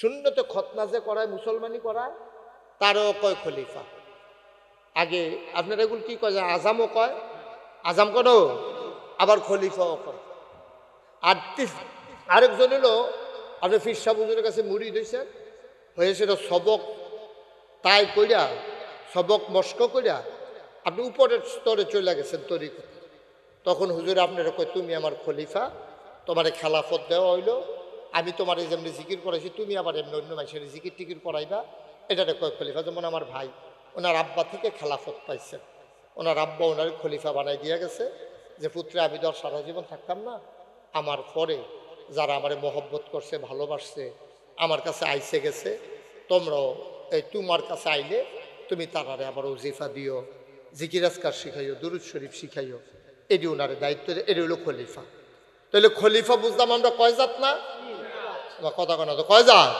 শূন্যতে খতনা যে করায়, মুসলমানি করায়, তারও কয় খলিফা। আগে আপনারা এগুলো কি কয় আজামও কয়? আজাম করো আবার খলিফাও কয়। আর আরেকজন হলো আপনি ফিরসা বুজুরের কাছে মুড়ি দিয়েছেন হয়েছিল সবক। তাই কইরা, সবক মস্ক কইরা, আপনি উপরের স্তরে চলে গেছেন তরিকত। তখন হুজুর আপনারা কয়, তুমি আমার খলিফা, তোমারে খেলাফত দেওয়া হইল আমি তোমার যেমনি জিকির করাইছি তুমি আবার এমনি অন্য মানুষের জিকির টিকির করাইবা। এটারে কয় খলিফা? যেমন আমার ভাই, ওনার আব্বা থেকে খেলাফত পাইছেন ওনার আব্বা ওনার খলিফা বানাই দিয়ে গেছে যে, পুত্রে, আমি তো সারা জীবন থাকতাম না। আমার পরে যারা আমারে মহব্বত করছে, ভালোবাসছে, আমার কাছে আইসে গেছে, তোমরাও এই তোমার কাছে আইলে তুমি তারারে আবার ওজিফা দিও জিকিরাজকার শিখাইও, দুরুদ শরীফ শিখাইও। এটি ওনার দায়িত্ব, এটি হলো খলিফা। তাহলে খলিফা বুঝলাম আমরা কয় জাত না? কথা কয় না তো, কয় জাত?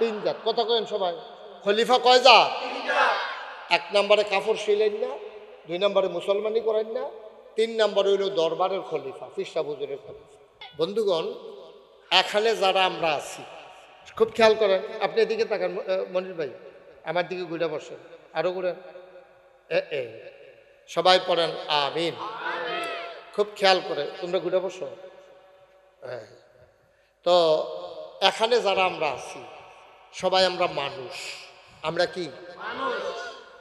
তিন জাত। কথা কেন সবাই। খলিফা কয় জাত? এক নম্বরে কাপড় শিলেন না, দুই নম্বরে মুসলমানি করেন না, তিন নম্বরে হইল দরবারের খলিফা ফিসা বুজুরের খলিফা। বন্ধুগণ, এখানে যারা আমরা আছি, খুব খেয়াল করেন, আপনি এদিকে তাকান মনির ভাই, আমার দিকে ঘুরে বসেন, আরও ঘুরেন এ এ, সবাই পড়েন, আমিন। খুব খেয়াল করে, তোমরা ঘুরে বসো। হ্যাঁ। তো এখানে যারা আমরা আছি সবাই আমরা মানুষ। আমরা কি?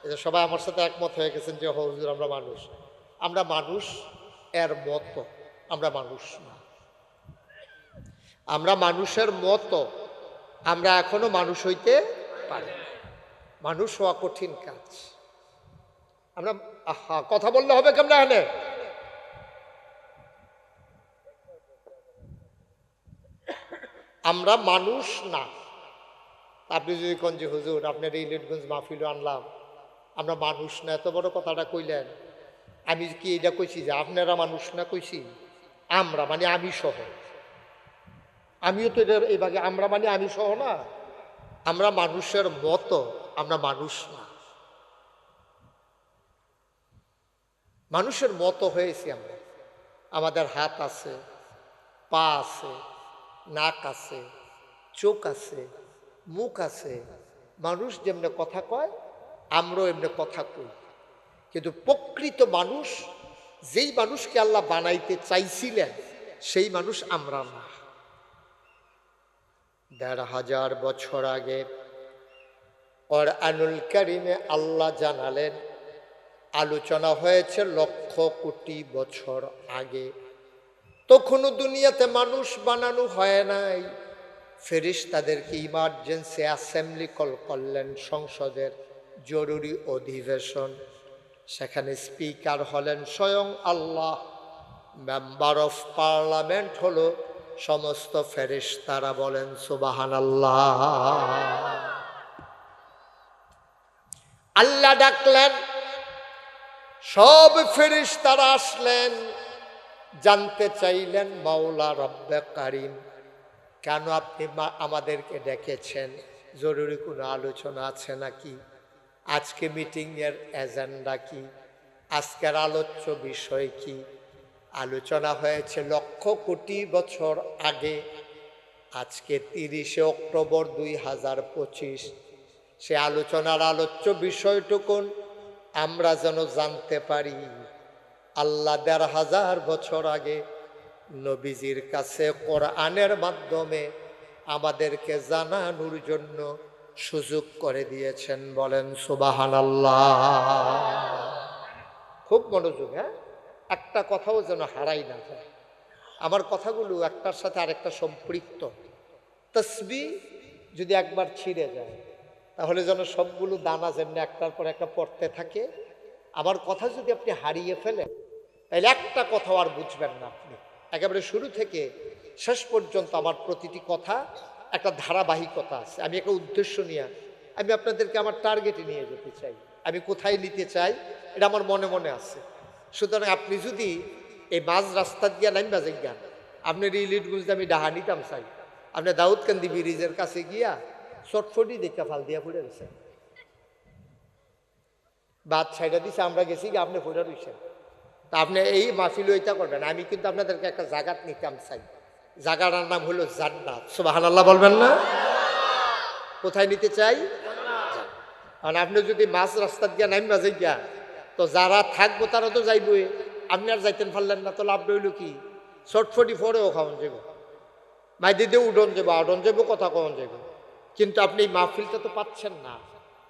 যে সবাই আমার সাথে একমত হয়ে গেছেন যে হজুর আমরা মানুষ। আমরা মানুষ এর মতো আমরা মানুষ না। আমরা মানুষের মতো আমরা এখনও মানুষ হইতে পারি না। মানুষ হওয়া কঠিন কাজ। আমরা আহা কথা বললে হবে কেমন এখানে? আমরা মানুষ না। আপনি যদি কোন যে, হুজুর, আপনার এই লিটগঞ্জ মাহফিল আনলাম। আমরা মানুষ না। এত বড় কথাটা কইলেন। আমি কি এটা কইছি যে, আপনারা মানুষ না? কইছি। আমরা মানে আমি সহ। আমিও তো এটা এই আমরা মানে আমি সহ না? আমরা মানুষের মতো, আমরা মানুষ না। মানুষের মতো হয়েছি আমরা। আমাদের হাত আছে, পা আছে নাক আছে, চোখ আছে, মুখ আছে, মানুষ যেমনি কথা কয়, আমরাও এমনি কথা কই। কিন্তু প্রকৃত মানুষ, যেই মানুষকে আল্লাহ বানাইতে চাইছিলেন, সেই মানুষ আমরা না। দেড় হাজার বছর আগে আনুল কারিমে আল্লাহ জানালেন, আলোচনা হয়েছে লক্ষ কোটি বছর আগে। তখনও দুনিয়াতে মানুষ বানানো হয় নাই। ফেরিস তাদেরকে ইমার্জেন্সি অ্যাসেম্বলি কল করলেন সংসদের জরুরি অধিবেশন। সেখানে স্পিকার হলেন স্বয়ং আল্লাহ। মেম্বার অফ পার্লামেন্ট হলো সমস্ত ফেরিস তারা বলেন সুবাহান আল্লাহ আল্লাহ ডাকলেন, সব ফেরিস তারা আসলেন। জানতে চাইলেন, মাওলা রব্বে কারিম, কেন আপনি আমাদেরকে ডেকেছেন? জরুরি কোনো আলোচনা আছে নাকি? আজকে মিটিংয়ের এজেন্ডা কি? আজকের আলোচ্য বিষয় কি? আলোচনা হয়েছে লক্ষ কোটি বছর আগে, আজকে তিরিশে অক্টোবর দুই হাজার পঁচিশ। সে আলোচনার আলোচ্য বিষয়টুকুন আমরা যেন জানতে পারি। আল্লাহ দেড় হাজার বছর আগে নবীজির কাছে কোরআনের মাধ্যমে আমাদেরকে জানানোর জন্য সুযোগ করে দিয়েছেন বলেন সুবাহান আল্লাহ খুব মনোযোগ হ্যাঁ? একটা কথাও যেন হারাই না যায়। আমার কথাগুলো একটার সাথে আরেকটা সম্পৃক্ত। তসবি যদি একবার ছিঁড়ে যায়, তাহলে যেন সবগুলো দানা যেমনি একটার পর একটা পড়তে থাকে। আমার কথা যদি আপনি হারিয়ে ফেলেন তাহলে একটা কথাও আর বুঝবেন না আপনি। একেবারে শুরু থেকে শেষ পর্যন্ত আমার প্রতিটি কথা একটা ধারাবাহিকতা আছে। আমি একটা উদ্দেশ্য নিয়ে আমি আপনাদেরকে আমার টার্গেটে নিয়ে যেতে চাই। আমি কোথায় নিতে চাই এটা আমার মনে মনে আছে। সুতরাং আপনি যদি এই মাঝ রাস্তা দিয়ে নামবা যান আপনার লিটগুলো আমি ডাহা নিতাম চাই। আপনি দাউদকান্দি ব্রিজের কাছে গিয়া চটফটি দেখা ফাল দিয়া পড়ে গেছেন। বাদ ছাইডা দিছে, আমরা গেছি আপনি পড়ে রয়েছেন তা আপনি এই মাহফিল ওইটা করবেন। আমি কিন্তু আপনাদেরকে একটা জাগাত নিতাম চাই। জায়গাটার নাম হলো জান্নাত। সুবাহান আল্লাহ বলবেন না? কোথায় নিতে চাই? আর আপনি যদি মাছ রাস্তা দিয়া নাইমবা গিয়া তো যারা থাকব তারা তো যাইবই। আপনি আর যাইতেন পারলেন না, তো লাভ রইল কি? চটফটি ফরেও খাওয়ান যাব মাই দিয়ে উডন যাব আডন যাব কথা কখন যাব কিন্তু আপনি এই মাহফিলটা তো পাচ্ছেন না।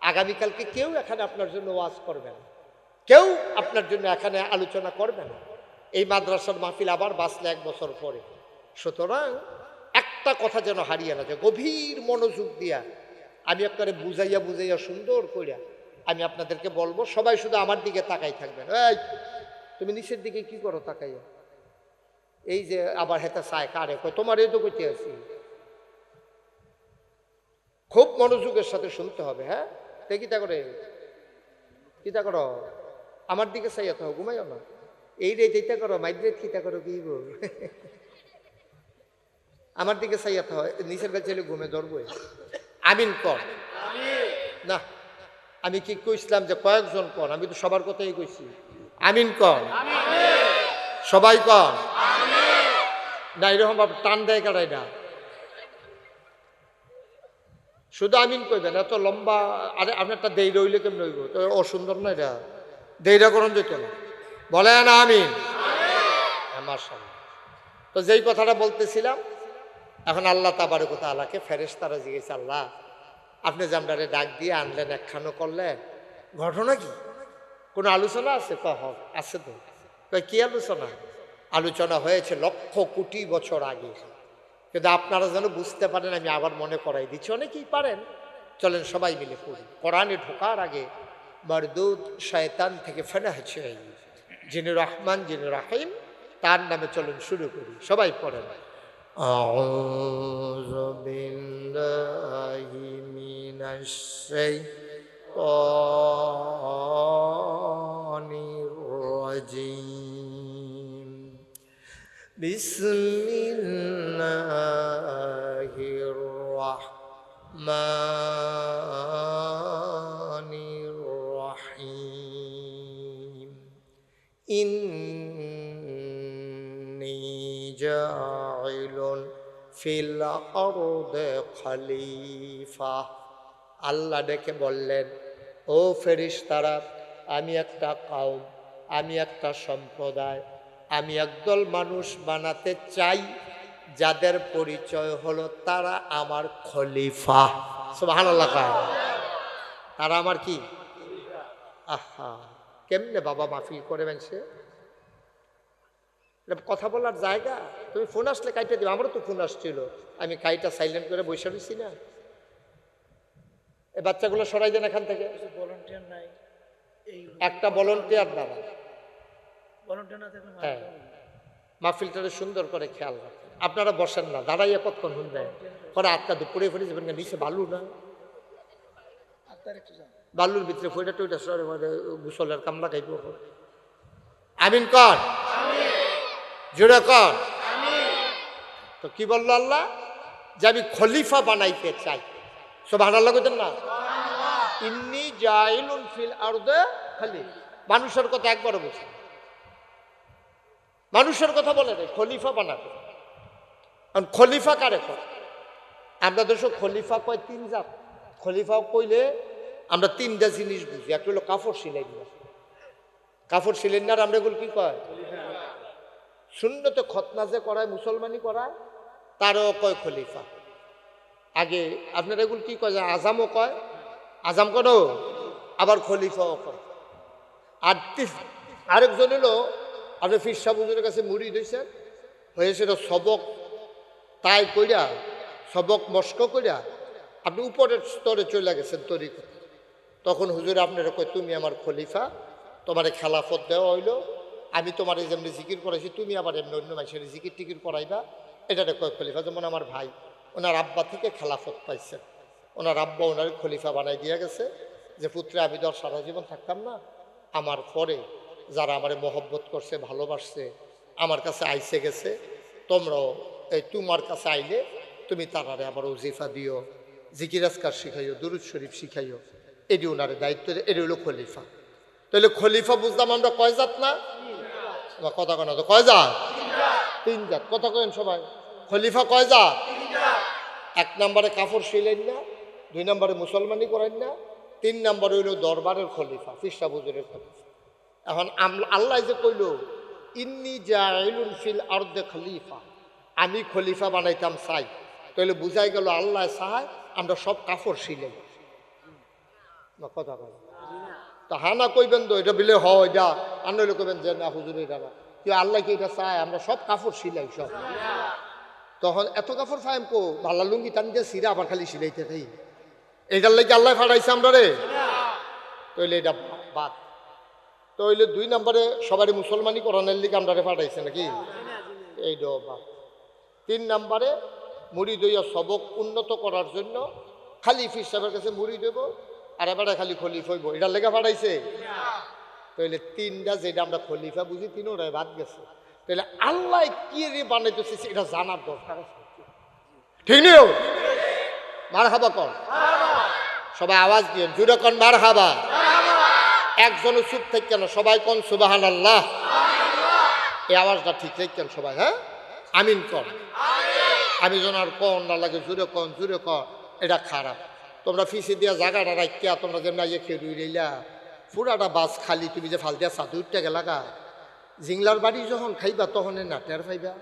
আগামীকালকে কেউ এখানে আপনার জন্য ওয়াজ করবে না। কেউ আপনার জন্য এখানে আলোচনা করবে না। এই মাদ্রাসার মাহফিল আবার বাঁচলে এক বছর পরে। সুতরাং একটা কথা যেন হারিয়ে না যায়, গভীর মনোযোগ দিয়া। আমি একবারে বুঝাইয়া বুঝাইয়া সুন্দর করিয়া আমি আপনাদেরকে বলব, সবাই শুধু আমার দিকে তাকাই থাকবেন। এই, তুমি নিচের দিকে কি করো তাকাইয়া? এই যে আবার হেতা চায় কারে? কয় তোমার এই তো করতে আছি। খুব মনোযোগের সাথে শুনতে হবে হ্যাঁ? তে কিতা করে? কিতা করো? আমার দিকে চাইয়া তো ঘুমাইও না। এই রে চিন্তা করো মাইদ্রেত কিতা করো, কি আমার দিকে চাইয়া তো নিচের কাছে ঘুমে ধরবো আমিন কর। না, আমি কি কইছিলাম যে কয়েকজন কর, আমি তো সবার কথাই কইছি। আমিন কর। সবাই কর। না, এরকম ভাবে টান দেয় কাটাই না। শুধু আমিন কইবেন, এত লম্বা, আরে আপনারটা দেই রইলে কেমন রইব তো অসুন্দর না এটা? দেইরা করণ যেত না বলেন আমি আমার সামনে। তো যেই কথাটা বলতেছিলাম এখন আল্লাহ তাবারে কোথা আল্লাহকে ফেরেস তারা জিজ্ঞেস আল্লাহ আপনি জামডারে ডাক দিয়ে আনলেন একখানো করলেন ঘটনা কি? কোনো আলোচনা আছে? কহ আছে তো। কি আলোচনা? আলোচনা হয়েছে লক্ষ কোটি বছর আগে। কিন্তু আপনারা যেন বুঝতে পারেন আমি আবার মনে করাই দিচ্ছি অনেকেই পারেন। চলেন সবাই মিলে পড়ি। কোরআনে ঢোকার আগে মরদুদ শয়তান থেকে ফেনা হচ্ছে যিনি রহমান যিনি রাহিম তার নামে চলুন শুরু করি সবাই পড়েন أعوذ بالله من الشيطان الرجيم بسم الله الرحمن ফিল খালিফা। আল্লাহ ডেকে বললেন, ও ফেরিস তারা আমি একটা কাউম আমি একটা সম্প্রদায়, আমি একদল মানুষ বানাতে চাই, যাদের পরিচয় হলো তারা আমার খলিফা। ভালো লাগা তারা আমার কি? আহা, কেমনে বাবা মাফিল করে সে? কথা বলার জায়গা? তুমি ফোন আসলে কাইটা দিবে? আমারও তো ফোন আসছিল। আমি কাইটা সাইলেন্ট করে বসে রয়েছি না। এই বাচ্চাগুলো সরাই দেন এখান থেকে। একটা ভলন্টিয়ার দ্বারা হ্যাঁ। মাহফিলটারে সুন্দর করে খেয়াল রাখেন। আপনারা বসেন না দাঁড়াইয়া কতক্ষণ শুনবেন পরে আটটা দুপুরে ফেলে যাবেন না নিচে বালু না। বালুর ভিতরে ফইটা টইটা সরে মানে গুসলের কামলা খাইব আমিন কর। জোরে কর। তো কি বলল আল্লাহ? যে আমি খলিফা বানাইতে চাই। সব আল্লাহ কইতেন না ইন্নি জাইলুন ফিল আরদে খালি মানুষের কথা একবারও বলছি মানুষের কথা বলে রে খলিফা বানাবে। কারণ খলিফা কারে কয়? আমরা দেশ খলিফা কয় তিন জাত। খলিফা কইলে আমরা তিনটা জিনিস বুঝি। একটা হলো কাপড় সিলাই না কাপড় আর আমরা এগুলো কি কয়? শূন্যতে খতনা যে করায় মুসলমানি করায় তারও কয় খলিফা? আগে আপনারা এগুলো কি কয় আজামও কয়? আজাম করো আবার খলিফাও কয়। আর আরেকজন হলো আপনি ফিরসা বুজুরের কাছে মুড়ি দিয়েছেন হয়েছিল সবক তাই কইরা, সবক মস্ক কইরা, আপনি উপরের স্তরে চলে গেছেন তরিকত তখন হুজুর আপনারা কয়, তুমি আমার খলিফা, তোমার খেলাফত দেওয়া হইল, আমি তোমার যেমনি জিকির করাইছি, তুমি আবার এমনি অন্য মানুষের জিকির টিকির করাইবা এটাতে কয় খলিফা যেমন আমার ভাই ওনার আব্বা থেকে খেলাফত পাইছেন ওনার আব্বা ওনার খলিফা বানাই দিয়ে গেছে যে পুত্রে আমি তো সারা জীবন থাকতাম না। আমার পরে যারা আমার মহব্বত করছে ভালোবাসছে আমার কাছে আইসে গেছে তোমরাও এই তোমার কাছে আইলে তুমি তারারে আবার উজিফা দিও জিকিরাজকার শিখাইও দুরুদ শরীফ শিখাইও। এটি ওনার দায়িত্ব এটি হলো খলিফা। তাহলে খলিফা বুঝলাম আমরা কয় জাত না? আমার কথা কেন তো কয় জাত। তিন জাত। কথা কেন সবাই। খলিফা কয় জাত? এক নম্বরে কাপড় শিলেন না, দুই নম্বরে মুসলমানি করেন না, তিন নম্বরে হইল দরবারের খলিফা, ফিরসা বুজুরের খলিফা। এখন আল্লাহ যে কইল, ইন্নি জাইলুন ফিল আর্দে খলিফা। আমি খলিফা বানাইতাম চাই। তাহলে বুঝাই গেল আল্লাহ চায়, আমরা সব কাপড় না, কথা কয় তা হানা কইবেন তো, এটা বিলে হ এটা আর নইলে কইবেন যে, না হুজুর এটা কি আল্লাহ কি এটা চায়? আমরা সব কাপড় সিলাই সব। তখন এত কাপড় ফাইম কো? ভাল্লা লুঙ্গি টান দিয়ে সিরা আবার খালি সিলাইতে থাই এইটার লাগে আল্লাহ ফাটাইছে আমরা রে তইলে এটা বাদ। তইলে দুই নম্বরে সবারই মুসলমানি করণের লিগে আমরা ফাটাইছে নাকি? এইটা বাদ। তিন নম্বরে মুড়ি দইয়া সবক উন্নত করার জন্য খালি ফির সাহেবের কাছে মুড়ি দেব আর এবারে খালি খলিফ হইব। এটার লেগে ফাটাইছে। তাহলে তিনটা যেটা আমরা খলিফা বুঝি, তিনোটাই বাদ গেছে। তাহলে আল্লাহ কি রে বানাইতেছে এটা জানার দরকার আছে। ঠিক নেই মার হাবা কর। সবাই আওয়াজ দিয়ে জুড়ে কন মার হাবা একজনও চুপ থাকেন সবাই কন সুবাহান আল্লাহ এই আওয়াজটা ঠিক রাখছেন সবাই হ্যাঁ? আমিন কর। আমি যেন আর কন না লাগে, জুড়ে কন জুড়ে কন। এটা খারাপ। তোমরা ফিসে দিয়া জায়গাটা রাখিয়া তোমরা যেমন ইয়ে খেয়ে রইলা। পুরাটা বাস খালি, তুমি যে ফাল দিয়া সাধু উঠতে গেলা গেলাগা জিংলার বাড়ি যখন খাইবা, তখন না টের পাইবা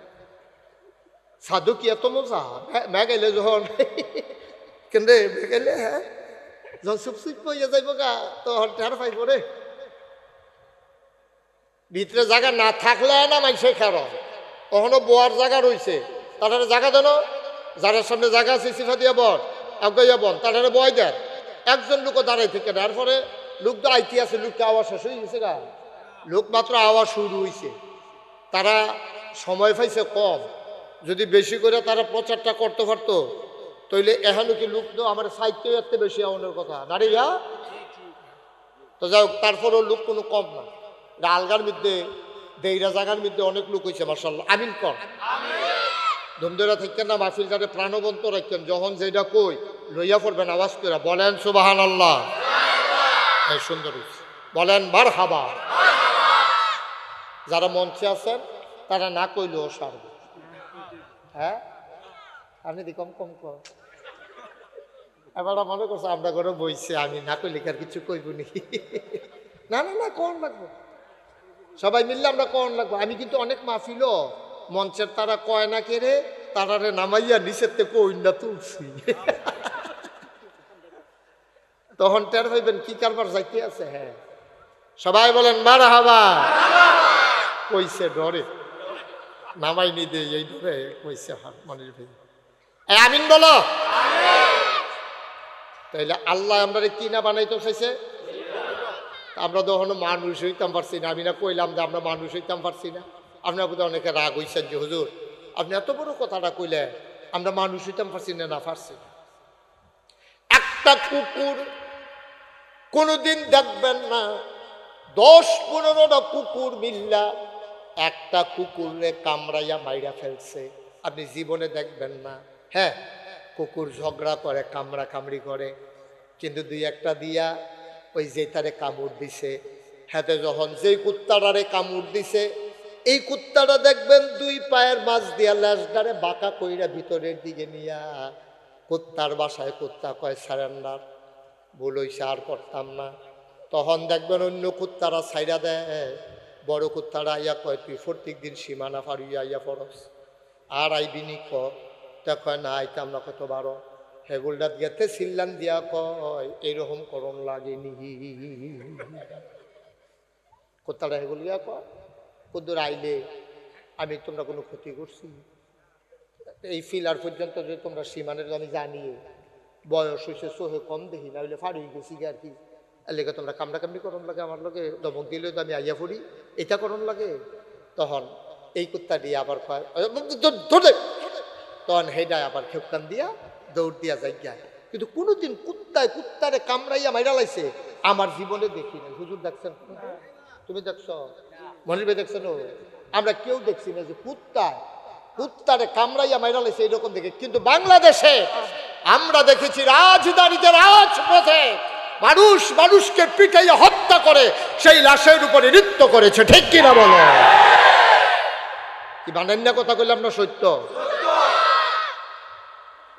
সাধু কি এত মজা? মে গেলে যখন। কেন্দ্রে গেলে হ্যাঁ যখন চুপ পইয়া যাইব গা, তখন টের পাইব রে ভিতরে জায়গা না থাকলে না মাইসে খার কখনো বোয়ার জায়গা রইছে তাদের জায়গা দেন যারা সামনে জায়গা আছে সিফা দিয়া বর আগাইয়া বন তাদের বয় দেন। একজন লোক দাঁড়াই থেকে না এরপরে লোক তো আইতি আছে, লোকটা আওয়াজ শেষ হয়ে গেছে গা। লোক মাত্র আওয়াজ শুরু হয়েছে তারা সময় পাইছে কম। যদি বেশি করে তারা প্রচারটা করতে পারতো, তাইলে এখানে কি লোক তো আমার সাহিত্য এত বেশি আমাদের কথা। নারীরা তো যাই হোক, তারপরেও লোক কোনো কম না। আলগার মধ্যে, দেইরা জায়গার মধ্যে অনেক লোক হয়েছে মার্শাল্লাহ আমিন কর। ধুমধরা থাকতেন না মাহফিলটারে প্রাণবন্ত রাখতেন যখন যেটা কই, লইয়া পড়বেন আওয়াজ করে বলেন সুবাহান আল্লাহ সুন্দর বলেন বার হাবা যারা মঞ্চে আছেন, তারা না কইলেও সারবে। হ্যাঁ? আপনি দি কম কম কর। এবার মনে করছে, আমরা ঘরে বইছে, আমি না কইলে আর কিছু কইব নি, না না না কোন লাগবো? সবাই মিললে আমরা কোন লাগবো? আমি কিন্তু অনেক মাফিল মঞ্চের তারা কয় না কেড়ে তারারে নামাইয়া নিচের থেকে না তুলছি। তখন টের পাইবেন, কি কারবার যাইতে আছে হ্যাঁ। সবাই বলেন মার হাবা কইছে, ডরে। নামাইনি দে এই ডরে কইছে মনের ভেবে এই আমিন বলো। তাইলে আল্লাহ আমরা কি না বানাইতে চাইছে? আমরা তো এখনও মানুষ হইতাম পারছি না। আমি না কইলাম যে আমরা মানুষ হইতাম পারছি না। আপনার বোধহয় অনেকে রাগ হইছেন যে, হুজুর, আপনি এত বড় কথাটা কইলে আমরা মানুষ হইতাম পারছি না না পারছি একটা কুকুর কোনোদিন দেখবেন না দশ পনেরোটা কুকুর মিল্লা একটা কুকুরে কামড়াইয়া মাইরা ফেলছে। আপনি জীবনে দেখবেন না। হ্যাঁ কুকুর ঝগড়া করে, কামড়া কামড়ি করে। কিন্তু দুই একটা দিয়া ওই যে তারে কামড় দিছে। হাতে যখন যেই কুত্তাটারে কামড় দিছে, এই কুত্তাটা দেখবেন দুই পায়ের মাছ দিয়া ল্যাসডারে বাঁকা কইরা ভিতরের দিকে নিয়া কুত্তার বাসায় কুত্তা কয়, সারেন্ডার ভুল হইছে আর করতাম না। তখন দেখবেন অন্য কুত্তারা ছাইরা দেয় বড় কুত্তারা আইয়া কয়, তুই প্রত্যেক দিন সীমানা ফাড়িয়া আইয়া পড়স। আর আইবিনি ক? তা কয়, না আইতাম না কত বারো? হেগুলডাত গেতে সিল্লান দিয়া কয় এইরকম করণ লাগেনি। কুত্তারা হেগুল গিয়া কয় কুদ্দুর আইলে আমি তোমরা কোনো ক্ষতি করছি এই ফিলার পর্যন্ত যে তোমরা সীমানের আমি জানি বয়স হয়েছে সোহে কম দেখি না হইলে ফাড়ি গেছি আর কি। এলাকা তোমরা কামড়া কামড়ি করন লাগে আমার লগে দমক দিলে তো আমি আইয়া পড়ি। এটা করণ লাগে। তখন এই কুত্তা দিয়ে আবার কয় "এ, ধ- ধরে তখন হেডা আবার খেপকান দিয়া দৌড় দিয়া যাই কিন্তু কোনোদিন কুত্তায় কুত্তারে কামড়াইয়া মাইরা লাইছে আমার জীবনে দেখি না হুজুর দেখছেন তুমি দেখছ? ভাই দেখছেন ও? আমরা কেউ দেখছি না যে কুত্তায় কুত্তারে কামড়াইয়া মাইরা লাইছে এইরকম দেখে। কিন্তু বাংলাদেশে আমরা দেখেছি রাজধানীতে রাজপথে মানুষ মানুষকে পিটাইয়া হত্যা করে সেই লাশের উপরে নৃত্য করেছে ঠিক কিনা বলো? কি বানান্য কথা কইলাম না সত্য?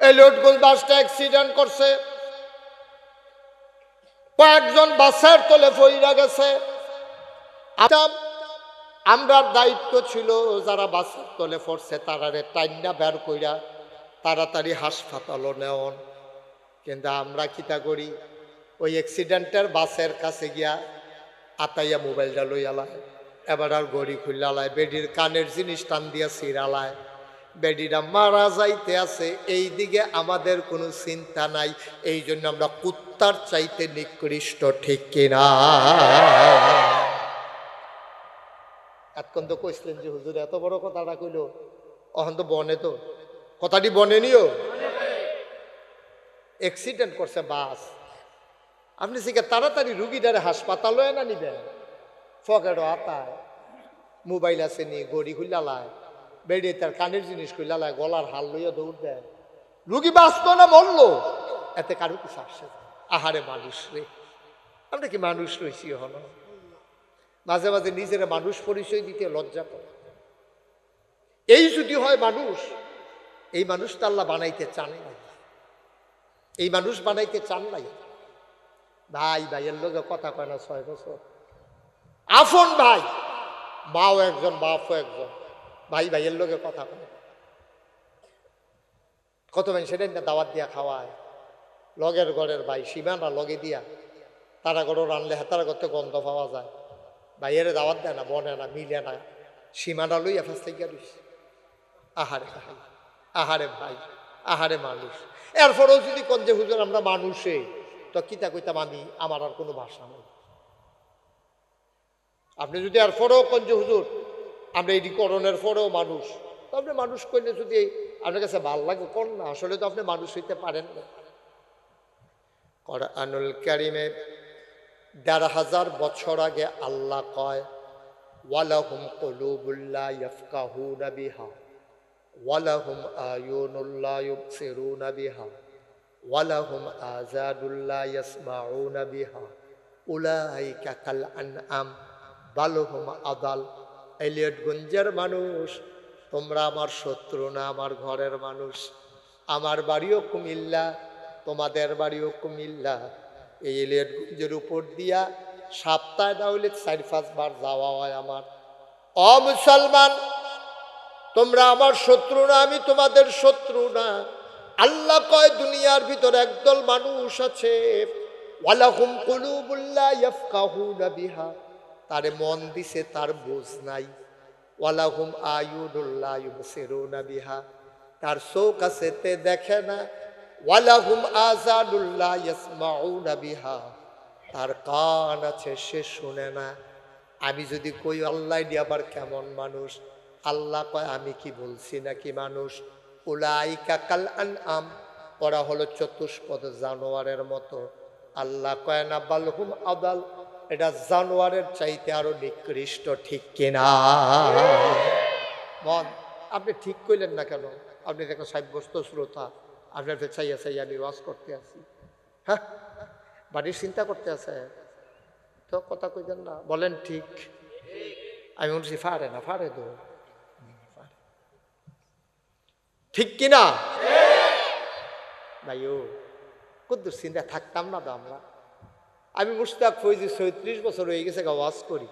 এই লোডগোল বাসটা অ্যাক্সিডেন্ট করছে। কয়েকজন বাসের তলে ফইরা গেছে। আচ্ছা, আমরার দায়িত্ব ছিল যারা বাসের তলে পড়ছে তারারে টাইনা বের কইরা তাড়াতাড়ি হাসপাতালও নেওন। কিন্তু আমরা কিতা করি, ওই অ্যাক্সিডেন্টের বাসের কাছে গিয়া আতাইয়া মোবাইলটা লইয়ালায় এবার আর গড়ি খুললালায় বেডির কানের জিনিস টান দিয়া সিরালায় বেডিরা মারা যাইতে আছে, এই দিকে আমাদের কোনো চিন্তা নাই, এই জন্য আমরা কুত্তার চাইতে নিকৃষ্ট, ঠিক কিনা এতক্ষণ তো কইছিলেন যে হুজুর এত বড় কথাটা কইল, অহন তো বনে তো। কথাটি বনে নিও। অ্যাক্সিডেন্ট করছে বাস। আপনি সেকে তাড়াতাড়ি রুগীটারে হাসপাতালে না নিবেন। ফকেটও আতায় মোবাইল আছে নি, গড়ি খুলালায় বেড়িয়ে তার কানের জিনিস খুলালায় গলার হাল লইয়া দৌড় দেয়। রুগী বাঁচত না মরলো। এতে কারও কিছু আসছে। আহারে মানুষ রে। আমরা কি মানুষ রয়েছি হন মাঝে মাঝে নিজের মানুষ পরিচয় দিতে লজ্জা করে। এই যদি হয় মানুষ এই মানুষটা আল্লাহ বানাইতে চান নাই। এই মানুষ বানাইতে চান নাই। ভাই, ভাইয়ের লোকে কথা কয় না ছয় বছর। আফন ভাই, মাও একজন, বাপও একজন। ভাই, ভাইয়ের লোকে কথা কয়। কত মানুষ সেটাই না দাওয়াত দিয়া খাওয়ায়। লগের ঘরের ভাই, সীমানা লগে দিয়া। তারা গড় রানলে হেতারা করতে গন্ধ পাওয়া যায়। ভাইয়ের দাওয়াত দেয় না, বনে না, মিলে না। সীমানা লইয়া ফাঁস থেকে আহারে আহারে ভাই আহারে ভাই, আহারে মানুষ। এরপরেও যদি কোন যে, হুজুর, আমরা মানুষে। তো কিতা কইতাম আমি, আমার আর কোনো ভাষা নেই। আপনি যদি আর পরেও কোন যে, হুজুর, আমরা এটি করণের পরেও মানুষ। তো আপনি মানুষ করলে যদি আপনার কাছে ভালো লাগে, কোন না, আসলে তো আপনি মানুষ হইতে পারেন না। কোরআনুল কারিমে দেড় হাজার বছর আগে আল্লাহ কয়, ওয়ালাহুম কলুবুল্লাহ ইয়াফকাহুনা বিহা। ওয়ালাহুম আয়ুনুল্লাহ ইউবসিরুনা বিহা, ওয়ালাহুম আজাদুল্লাহ ইয়াসমাউনা বিহা, উলাইকা কাল আনআম বালহুম আদাল। এলিয়টগঞ্জের মানুষ, তোমরা আমার শত্রু না, আমার ঘরের মানুষ। আমার বাড়িও কুমিল্লা, তোমাদের বাড়িও কুমিল্লা। এই এলিয়টগঞ্জের উপর দিয়া সপ্তাহে না হইলে চার পাঁচবার যাওয়া হয় আমার। অ মুসলমান তোমরা আমার শত্রু না, আমি তোমাদের শত্রু না। আল্লাহ কয়, দুনিয়ার ভিতর একদল মানুষ আছে। ওয়ালাহুম কুলুবুল্লাহ ইয়াফকাহুনা বিহা। তারে মন দিছে, তার বোঝ নাই। ওয়ালাহুম আয়ুনুল্লাহ ইউবসিরুনা বিহা। তার চোখ আছে, তে দেখে না। ওয়ালাহুম আজানুল্লাহ ইয়াসমাউনা বিহা। তার কান আছে, সে শুনে না। আমি যদি কই, আল্লাহ আবার কেমন মানুষ? আল্লাহ কয়, আমি কি বলছি নাকি মানুষ? উলাইকা কাল আম ওরা হলো চতুষ্পদ জানোয়ারের মতো। আল্লাহ কয় না বালহুম আদাল। এটা জানোয়ারের চাইতে আরও নিকৃষ্ট, ঠিক কিনা মন, আপনি ঠিক কইলেন না কেন? আপনি দেখো সাব্যস্ত শ্রোতা। আপনার চাইয়া চাইয়া ওয়াজ করতে আছি। হ্যাঁ? বাড়ির চিন্তা করতে আছে? তো কথা কইতেন না। বলেন ঠিক। আমি বলছি ফারে না ফারে তো। ঠিক কিনা? ভাইও কদ্দুর চিন্তা থাকতাম না তো আমরা। আমি মুস্তাক ফৈজি ছয়ত্রিশ বছর হয়ে গেছে গা ওয়াজ করি।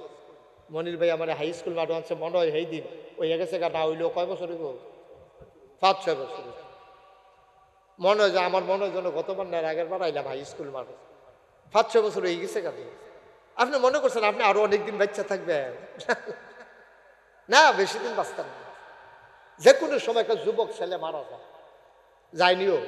মনির ভাই আমার হাই স্কুল মাঠে আছে মনে হয় সেই দিন। ওই গেছে গা, না হইলেও কয় বছর হইব? পাঁচ, ছয় বছর। মনে হয় যে আমার মনে হয় যেন গতবার না আগের বার আইলাম হাই স্কুল মাঠে। পাঁচ, ছয় বছর হয়ে গেছে কেন আপনি মনে করছেন আপনি আরও অনেকদিন বাচ্চা থাকবেন? না, বেশি দিন বাঁচতেন না। যে কোনো সময় একটা যুবক ছেলে মারা যায়। যায়নিও।